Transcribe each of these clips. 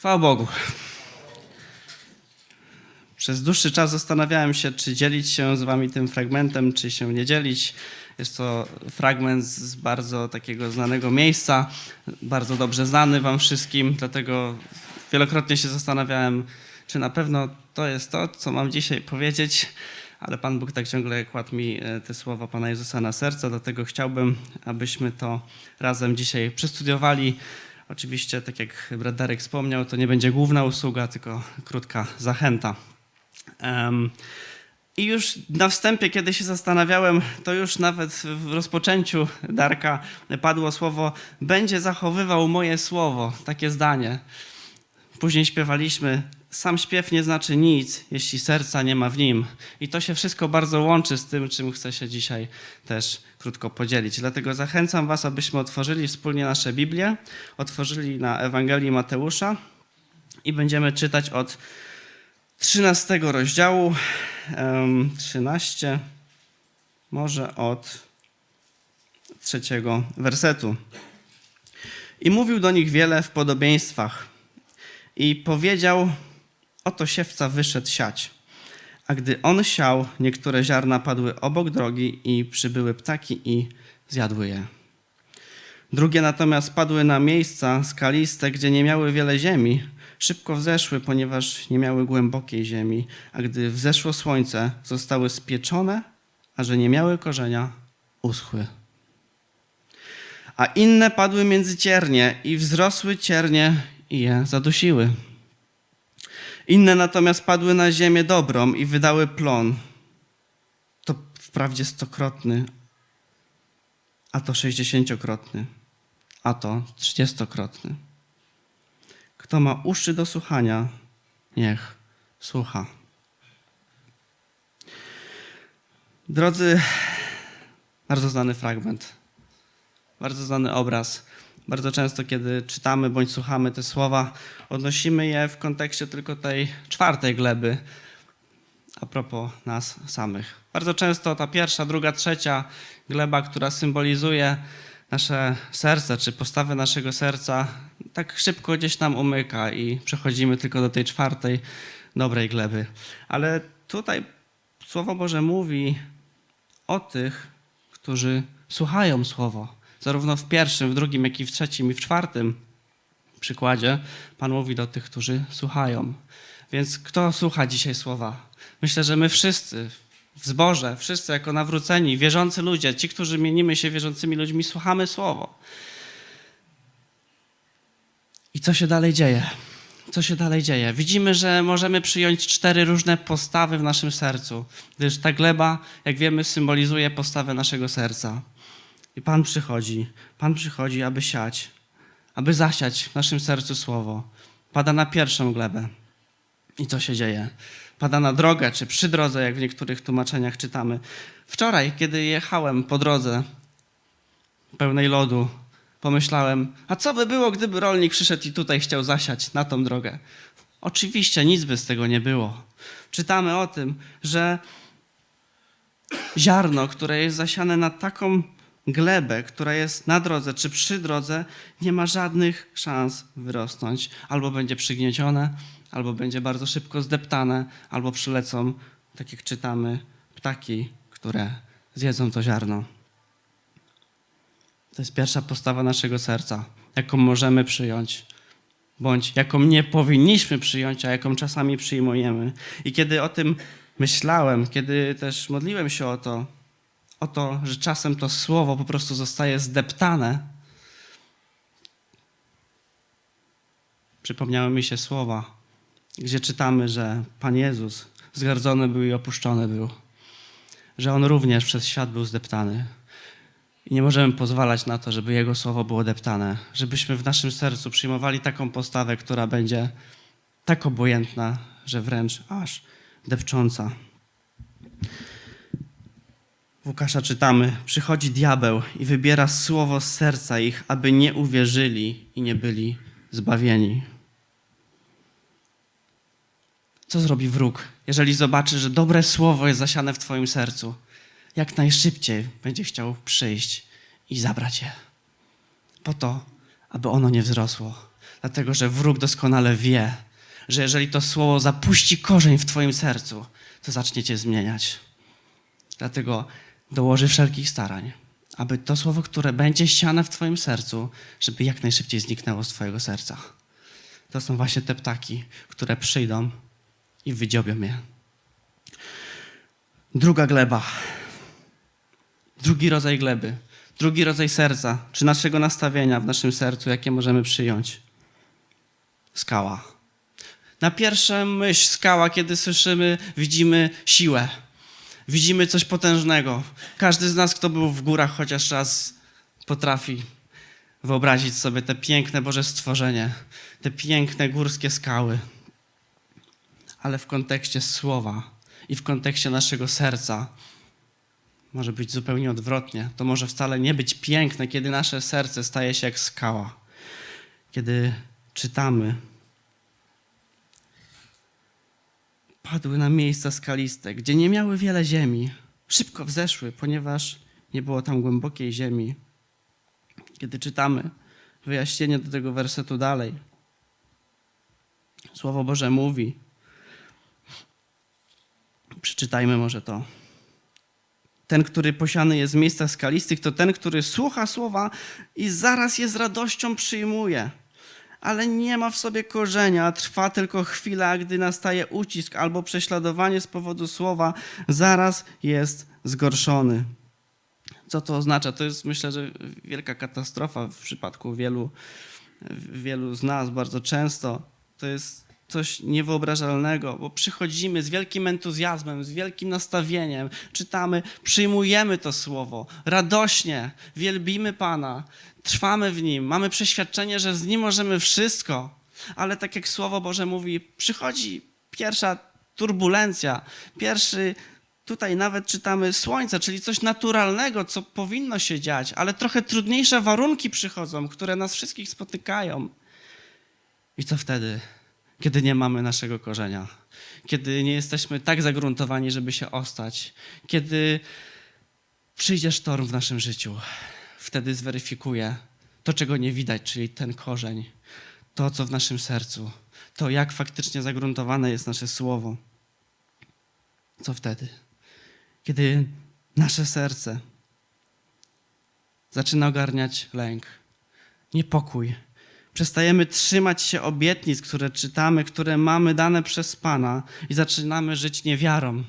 Chwała Bogu. Przez dłuższy czas zastanawiałem się, czy dzielić się z wami tym fragmentem, czy się nie dzielić. Jest to fragment z bardzo takiego znanego miejsca, bardzo dobrze znany wam wszystkim, dlatego wielokrotnie się zastanawiałem, czy na pewno to jest to, co mam dzisiaj powiedzieć, ale Pan Bóg tak ciągle kładł mi e, te słowa Pana Jezusa na serce, dlatego chciałbym, abyśmy to razem dzisiaj przestudiowali. Oczywiście, tak jak brat Darek wspomniał, to nie będzie główna usługa, tylko krótka zachęta. I już na wstępie, kiedy się zastanawiałem, to już nawet w rozpoczęciu Darka padło słowo: Będzie zachowywał moje słowo. Takie zdanie. Później śpiewaliśmy: Sam śpiew nie znaczy nic, jeśli serca nie ma w nim. I to się wszystko bardzo łączy z tym, czym chcę się dzisiaj też krótko podzielić. Dlatego zachęcam Was, abyśmy otworzyli wspólnie nasze Biblię, otworzyli na Ewangelii Mateusza i będziemy czytać od 13 rozdziału, em, 13, może od trzeciego wersetu. I mówił do nich wiele w podobieństwach. I powiedział: Oto siewca wyszedł siać. A gdy on siał, niektóre ziarna padły obok drogi i przybyły ptaki i zjadły je. Drugie natomiast padły na miejsca skaliste, gdzie nie miały wiele ziemi. Szybko wzeszły, ponieważ nie miały głębokiej ziemi, a gdy wzeszło słońce, zostały spieczone, a że nie miały korzenia, uschły. A inne padły między ciernie i wzrosły ciernie i je zadusiły. Inne natomiast padły na ziemię dobrą i wydały plon. To wprawdzie stokrotny, a to sześćdziesięciokrotny, a to trzydziestokrotny. Kto ma uszy do słuchania, niech słucha. Drodzy, bardzo znany fragment, bardzo znany obraz. Bardzo często, kiedy czytamy bądź słuchamy te słowa, odnosimy je w kontekście tylko tej czwartej gleby, a propos nas samych. Bardzo często ta pierwsza, druga, trzecia gleba, która symbolizuje nasze serce, czy postawę naszego serca, tak szybko gdzieś nam umyka i przechodzimy tylko do tej czwartej, dobrej gleby. Ale tutaj Słowo Boże mówi o tych, którzy słuchają Słowo. Zarówno w pierwszym, w drugim, jak i w trzecim i w czwartym przykładzie Pan mówi do tych, którzy słuchają. Więc kto słucha dzisiaj Słowa? Myślę, że my wszyscy w zborze, wszyscy jako nawróceni, wierzący ludzie, ci, którzy mienimy się wierzącymi ludźmi, słuchamy Słowo. I co się dalej dzieje? Co się dalej dzieje? Widzimy, że możemy przyjąć cztery różne postawy w naszym sercu, gdyż ta gleba, jak wiemy, symbolizuje postawę naszego serca. I Pan przychodzi, Pan przychodzi, aby siać, aby zasiać w naszym sercu słowo. Pada na pierwszą glebę. I co się dzieje? Pada na drogę, czy przy drodze, jak w niektórych tłumaczeniach czytamy. Wczoraj, kiedy jechałem po drodze pełnej lodu, pomyślałem, a co by było, gdyby rolnik przyszedł i tutaj chciał zasiać na tą drogę? Oczywiście nic by z tego nie było. Czytamy o tym, że ziarno, które jest zasiane na taką glebę, która jest na drodze czy przy drodze, nie ma żadnych szans wyrosnąć. Albo będzie przygniecione, albo będzie bardzo szybko zdeptane, albo przylecą, tak jak czytamy, ptaki, które zjedzą to ziarno. To jest pierwsza postawa naszego serca, jaką możemy przyjąć, bądź jaką nie powinniśmy przyjąć, a jaką czasami przyjmujemy. I kiedy o tym myślałem, kiedy też modliłem się o to, o to, że czasem to słowo po prostu zostaje zdeptane, przypomniały mi się słowa, gdzie czytamy, że Pan Jezus zgardzony był i opuszczony był, że On również przez świat był zdeptany. I nie możemy pozwalać na to, żeby Jego słowo było deptane, żebyśmy w naszym sercu przyjmowali taką postawę, która będzie tak obojętna, że wręcz aż depcząca. Łukasza czytamy: Przychodzi diabeł i wybiera słowo z serca ich, aby nie uwierzyli i nie byli zbawieni. Co zrobi wróg, jeżeli zobaczy, że dobre słowo jest zasiane w Twoim sercu? Jak najszybciej będzie chciał przyjść i zabrać je. Po to, aby ono nie wzrosło. Dlatego, że wróg doskonale wie, że jeżeli to słowo zapuści korzeń w Twoim sercu, to zacznie Cię zmieniać. Dlatego dołoży wszelkich starań, aby to słowo, które będzie siane w Twoim sercu, żeby jak najszybciej zniknęło z Twojego serca. To są właśnie te ptaki, które przyjdą i wydziobią je. Druga gleba. Drugi rodzaj gleby. Drugi rodzaj serca, czy naszego nastawienia w naszym sercu, jakie możemy przyjąć. Skała. Na pierwszą myśl skała, kiedy słyszymy, widzimy siłę. Widzimy coś potężnego. Każdy z nas, kto był w górach chociaż raz, potrafi wyobrazić sobie te piękne Boże stworzenie, te piękne górskie skały. Ale w kontekście słowa i w kontekście naszego serca może być zupełnie odwrotnie. To może wcale nie być piękne, kiedy nasze serce staje się jak skała. Kiedy czytamy, padły na miejsca skaliste, gdzie nie miały wiele ziemi. Szybko wzeszły, ponieważ nie było tam głębokiej ziemi. Kiedy czytamy wyjaśnienie do tego wersetu dalej, Słowo Boże mówi, przeczytajmy może to. Ten, który posiany jest w miejscach skalistych, to ten, który słucha słowa i zaraz je z radością przyjmuje. Ale nie ma w sobie korzenia, trwa tylko chwila, gdy nastaje ucisk albo prześladowanie z powodu słowa, zaraz jest zgorszony. Co to oznacza? To jest myślę, że wielka katastrofa w przypadku wielu, wielu z nas bardzo często. To jest coś niewyobrażalnego, bo przychodzimy z wielkim entuzjazmem, z wielkim nastawieniem, czytamy, przyjmujemy to słowo, radośnie wielbimy Pana, trwamy w nim, mamy przeświadczenie, że z nim możemy wszystko, ale tak jak Słowo Boże mówi, przychodzi pierwsza turbulencja, pierwszy Tutaj nawet czytamy słońce, czyli coś naturalnego, co powinno się dziać, ale trochę trudniejsze warunki przychodzą, które nas wszystkich spotykają. I co wtedy, kiedy nie mamy naszego korzenia, kiedy nie jesteśmy tak zagruntowani, żeby się ostać, kiedy przyjdzie sztorm w naszym życiu. Wtedy zweryfikuje to, czego nie widać, czyli ten korzeń, to, co w naszym sercu, to, jak faktycznie zagruntowane jest nasze słowo. Co wtedy? Kiedy nasze serce zaczyna ogarniać lęk, niepokój, Przestajemy trzymać się obietnic, które czytamy, które mamy dane przez Pana i zaczynamy żyć niewiarą.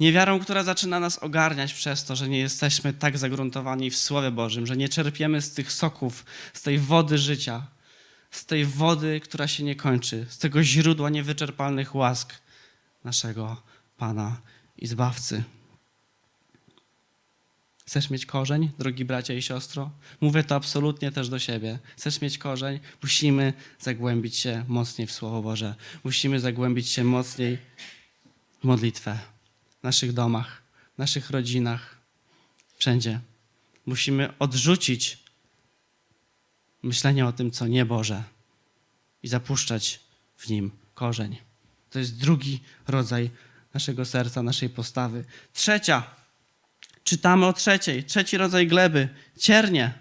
Niewiarą, która zaczyna nas ogarniać przez to, że nie jesteśmy tak zagruntowani w Słowie Bożym, że nie czerpiemy z tych soków, z tej wody życia, z tej wody, która się nie kończy, z tego źródła niewyczerpalnych łask naszego Pana i Zbawcy. Chcesz mieć korzeń, drogi bracia i siostro? Mówię to absolutnie też do siebie. Chcesz mieć korzeń? Musimy zagłębić się mocniej w Słowo Boże. Musimy zagłębić się mocniej w modlitwę w naszych domach, w naszych rodzinach, wszędzie. Musimy odrzucić myślenie o tym, co nie Boże i zapuszczać w nim korzeń. To jest drugi rodzaj naszego serca, naszej postawy. Trzecia, czytamy o trzeciej, trzeci rodzaj gleby, ciernie.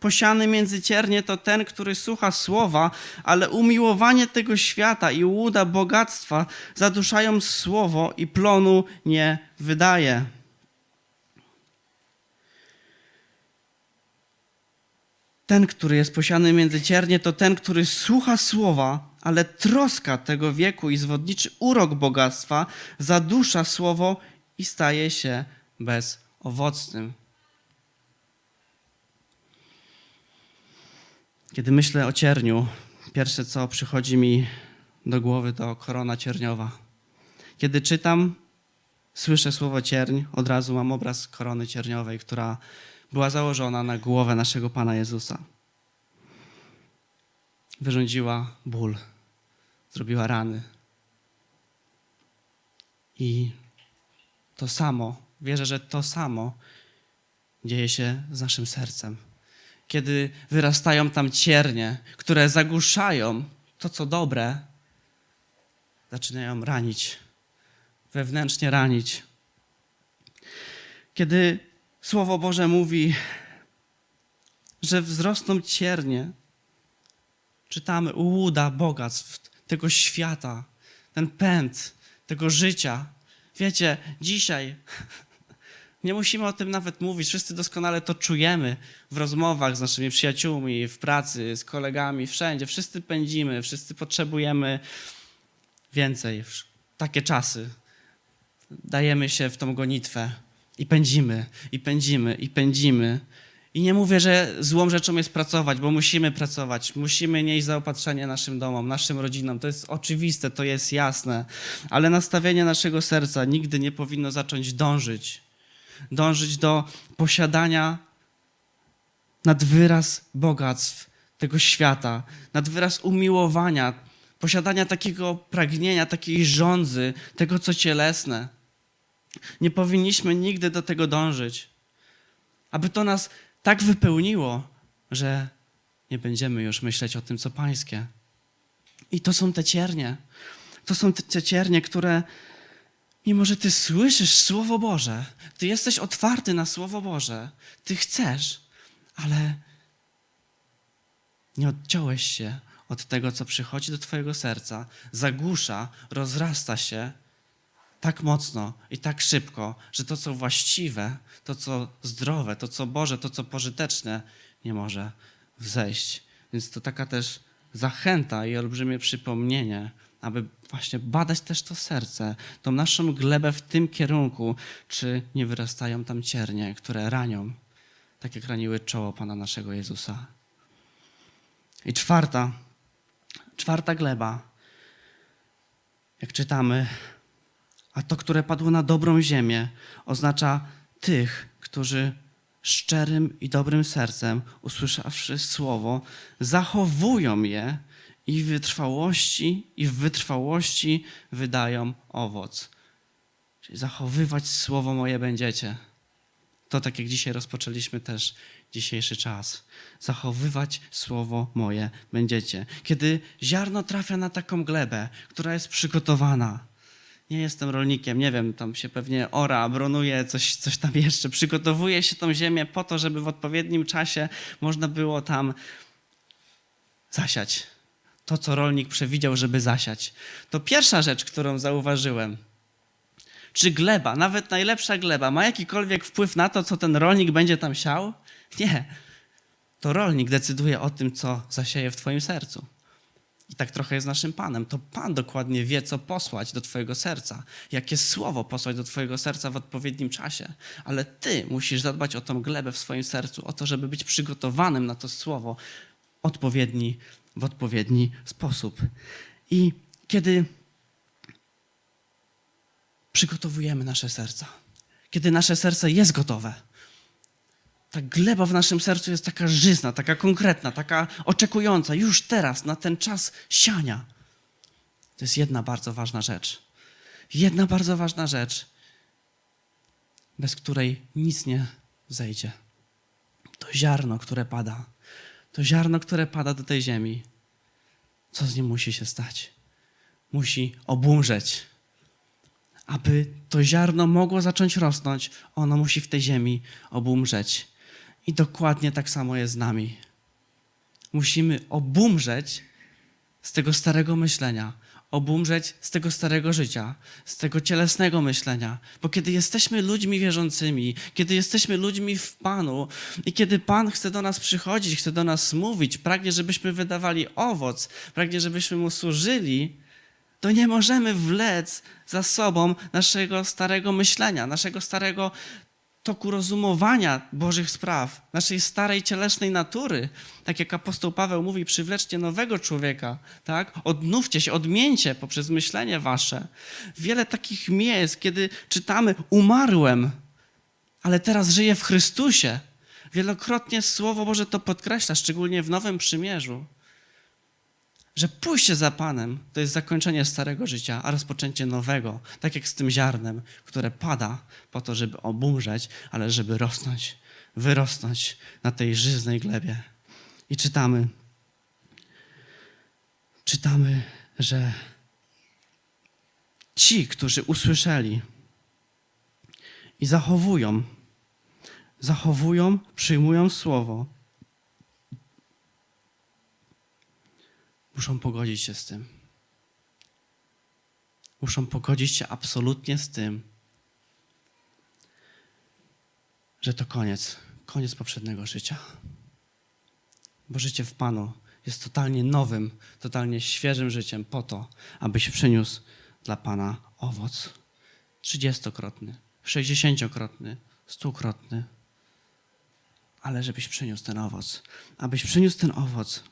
Posiany między ciernie to ten, który słucha słowa, ale umiłowanie tego świata i łuda bogactwa zaduszają słowo i plonu nie wydaje. Ten, który jest posiany między ciernie, to ten, który słucha słowa, ale troska tego wieku i zwodniczy urok bogactwa zadusza słowo i staje się bezowocnym. Kiedy myślę o cierniu, pierwsze co przychodzi mi do głowy to korona cierniowa. Kiedy czytam, słyszę słowo cierń, od razu mam obraz korony cierniowej, która była założona na głowę naszego Pana Jezusa. Wyrządziła ból, zrobiła rany. I to samo, wierzę, że to samo dzieje się z naszym sercem. Kiedy wyrastają tam ciernie, które zagłuszają to, co dobre, zaczynają ranić, wewnętrznie ranić. Kiedy Słowo Boże mówi, że wzrosną ciernie, czytamy ułuda bogactw tego świata, ten pęd tego życia. Wiecie, dzisiaj nie musimy o tym nawet mówić, wszyscy doskonale to czujemy w rozmowach z naszymi przyjaciółmi, w pracy, z kolegami, wszędzie. Wszyscy pędzimy, wszyscy potrzebujemy więcej. Takie czasy. Dajemy się w tą gonitwę i pędzimy, i pędzimy, i pędzimy. I nie mówię, że złą rzeczą jest pracować, bo musimy pracować, musimy nieść zaopatrzenie naszym domom, naszym rodzinom. To jest oczywiste, to jest jasne, ale nastawienie naszego serca nigdy nie powinno zacząć dążyć. Dążyć do posiadania nad wyraz bogactw tego świata, nad wyraz umiłowania, posiadania takiego pragnienia, takiej żądzy, tego co cielesne. Nie powinniśmy nigdy do tego dążyć, aby to nas tak wypełniło, że nie będziemy już myśleć o tym, co pańskie. I to są te ciernie. To są te ciernie, które, mimo że ty słyszysz Słowo Boże, ty jesteś otwarty na Słowo Boże, ty chcesz, ale nie odciąłeś się od tego, co przychodzi do twojego serca, zagłusza, rozrasta się tak mocno i tak szybko, że to, co właściwe, to, co zdrowe, to, co Boże, to, co pożyteczne, nie może wzejść. Więc to taka też zachęta i olbrzymie przypomnienie, aby właśnie badać też to serce, tą naszą glebę w tym kierunku, czy nie wyrastają tam ciernie, które ranią, tak jak raniły czoło Pana naszego Jezusa. I czwarta, czwarta gleba, jak czytamy, a to, które padło na dobrą ziemię, oznacza tych, którzy szczerym i dobrym sercem, usłyszawszy słowo, zachowują je i wytrwałości, i w wytrwałości wydają owoc. Czyli zachowywać słowo moje będziecie. To tak jak dzisiaj rozpoczęliśmy też dzisiejszy czas. Zachowywać słowo moje będziecie. Kiedy ziarno trafia na taką glebę, która jest przygotowana, nie jestem rolnikiem, nie wiem, tam się pewnie ora, bronuje, coś, coś tam jeszcze. Przygotowuje się tą ziemię po to, żeby w odpowiednim czasie można było tam zasiać. To, co rolnik przewidział, żeby zasiać. To pierwsza rzecz, którą zauważyłem. Czy gleba, nawet najlepsza gleba, ma jakikolwiek wpływ na to, co ten rolnik będzie tam siał? Nie. To rolnik decyduje o tym, co zasieje w Twoim sercu. I tak trochę jest naszym Panem. To Pan dokładnie wie, co posłać do Twojego serca, jakie słowo posłać do Twojego serca w odpowiednim czasie. Ale Ty musisz zadbać o tą glebę w swoim sercu, o to, żeby być przygotowanym na to słowo odpowiedni, w odpowiedni sposób. I kiedy przygotowujemy nasze serca, kiedy nasze serce jest gotowe, ta gleba w naszym sercu jest taka żyzna, taka konkretna, taka oczekująca już teraz na ten czas siania. To jest jedna bardzo ważna rzecz. Jedna bardzo ważna rzecz, bez której nic nie zejdzie. To ziarno, które pada. To ziarno, które pada do tej ziemi. Co z nim musi się stać? Musi obumrzeć. Aby to ziarno mogło zacząć rosnąć, ono musi w tej ziemi obumrzeć. I dokładnie tak samo jest z nami. Musimy obumrzeć z tego starego myślenia, obumrzeć z tego starego życia, z tego cielesnego myślenia. Bo kiedy jesteśmy ludźmi wierzącymi, kiedy jesteśmy ludźmi w Panu i kiedy Pan chce do nas przychodzić, chce do nas mówić, pragnie, żebyśmy wydawali owoc, pragnie, żebyśmy Mu służyli, to nie możemy wlec za sobą naszego starego myślenia, naszego starego toku rozumowania Bożych spraw, naszej starej cielesnej natury. Tak jak apostoł Paweł mówi, przywleczcie nowego człowieka, tak? Odnówcie się, odmieńcie poprzez myślenie wasze. Wiele takich miejsc, kiedy czytamy, umarłem, ale teraz żyję w Chrystusie. Wielokrotnie Słowo Boże to podkreśla, szczególnie w Nowym Przymierzu że pójście za Panem to jest zakończenie starego życia, a rozpoczęcie nowego, tak jak z tym ziarnem, które pada po to, żeby obumrzeć, ale żeby rosnąć, wyrosnąć na tej żyznej glebie. I czytamy, czytamy, że ci, którzy usłyszeli i zachowują, zachowują, przyjmują słowo, muszą pogodzić się z tym. Muszą pogodzić się absolutnie z tym, że to koniec, koniec poprzedniego życia. Bo życie w Panu jest totalnie nowym, totalnie świeżym życiem po to, abyś przyniósł dla Pana owoc trzydziestokrotny, sześćdziesięciokrotny, stukrotny. Ale żebyś przyniósł ten owoc, abyś przyniósł ten owoc,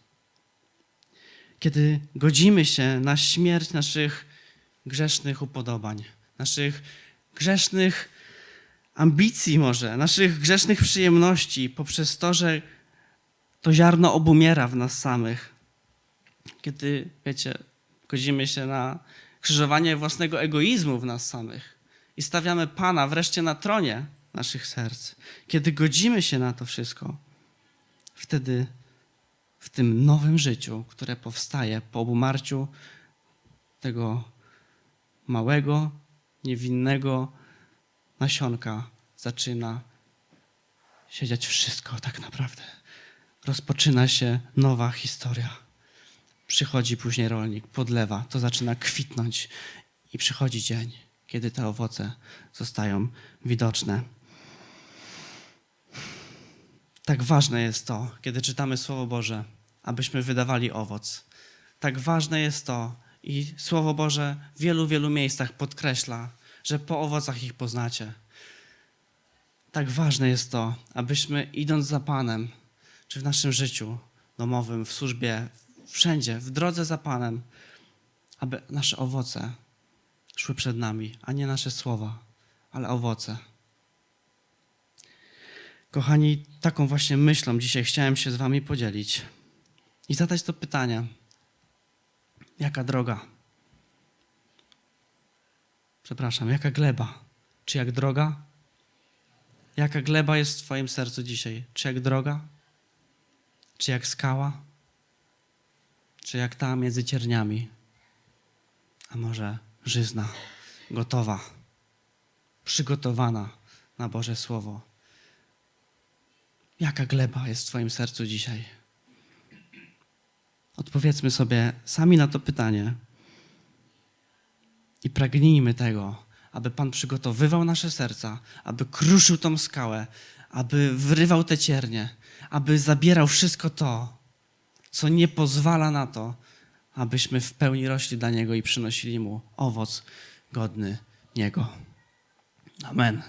kiedy godzimy się na śmierć naszych grzesznych upodobań, naszych grzesznych ambicji może, naszych grzesznych przyjemności poprzez to, że to ziarno obumiera w nas samych. Kiedy, wiecie, godzimy się na krzyżowanie własnego egoizmu w nas samych i stawiamy Pana wreszcie na tronie naszych serc. Kiedy godzimy się na to wszystko, wtedy w tym nowym życiu, które powstaje po obumarciu tego małego, niewinnego nasionka, zaczyna siedzieć wszystko tak naprawdę. Rozpoczyna się nowa historia. Przychodzi później rolnik, podlewa, to zaczyna kwitnąć i przychodzi dzień, kiedy te owoce zostają widoczne. Tak ważne jest to, kiedy czytamy Słowo Boże, abyśmy wydawali owoc. Tak ważne jest to, i Słowo Boże w wielu, wielu miejscach podkreśla, że po owocach ich poznacie. Tak ważne jest to, abyśmy idąc za Panem, czy w naszym życiu domowym, w służbie, wszędzie, w drodze za Panem, aby nasze owoce szły przed nami, a nie nasze słowa, ale owoce. Kochani, taką właśnie myślą dzisiaj chciałem się z Wami podzielić i zadać to pytanie: jaka droga? Przepraszam, jaka gleba? Czy jak droga? Jaka gleba jest w Twoim sercu dzisiaj? Czy jak droga? Czy jak skała? Czy jak ta między cierniami? A może żyzna, gotowa, przygotowana na Boże Słowo? Jaka gleba jest w Twoim sercu dzisiaj? Odpowiedzmy sobie sami na to pytanie i pragnijmy tego, aby Pan przygotowywał nasze serca, aby kruszył tą skałę, aby wyrywał te ciernie, aby zabierał wszystko to, co nie pozwala na to, abyśmy w pełni rośli dla Niego i przynosili Mu owoc godny Niego. Amen.